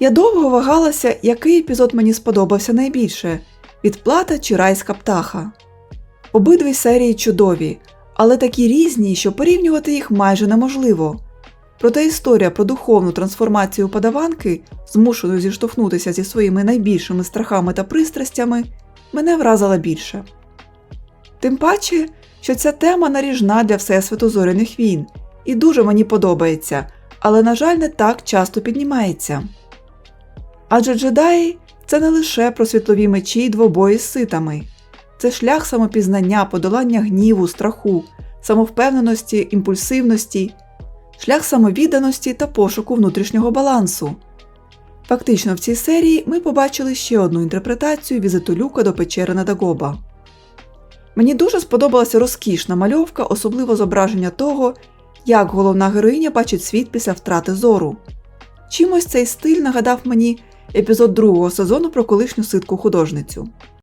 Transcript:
Я довго вагалася, який епізод мені сподобався найбільше відплата чи райська птаха. Обидві серії чудові, але такі різні, що порівнювати їх майже неможливо. Проте історія про духовну трансформацію подаванки, змушеної зіштовхнутися зі своїми найбільшими страхами та пристрастями, мене вразила більше. Тим паче, що ця тема наріжна для Всесвіту зоряних війн і дуже мені подобається, але, на жаль, не так часто піднімається. Адже джедаї це не лише про світлові мечі й двобої з ситами, це шлях самопізнання, подолання гніву, страху, самовпевненості, імпульсивності, шлях самовідданості та пошуку внутрішнього балансу. Фактично, в цій серії ми побачили ще одну інтерпретацію візиту Люка до печери Надагоба. Мені дуже сподобалася розкішна мальовка, особливо зображення того, як головна героїня бачить світ після втрати зору. Чимось цей стиль нагадав мені епізод другого сезону про колишню ситку художницю.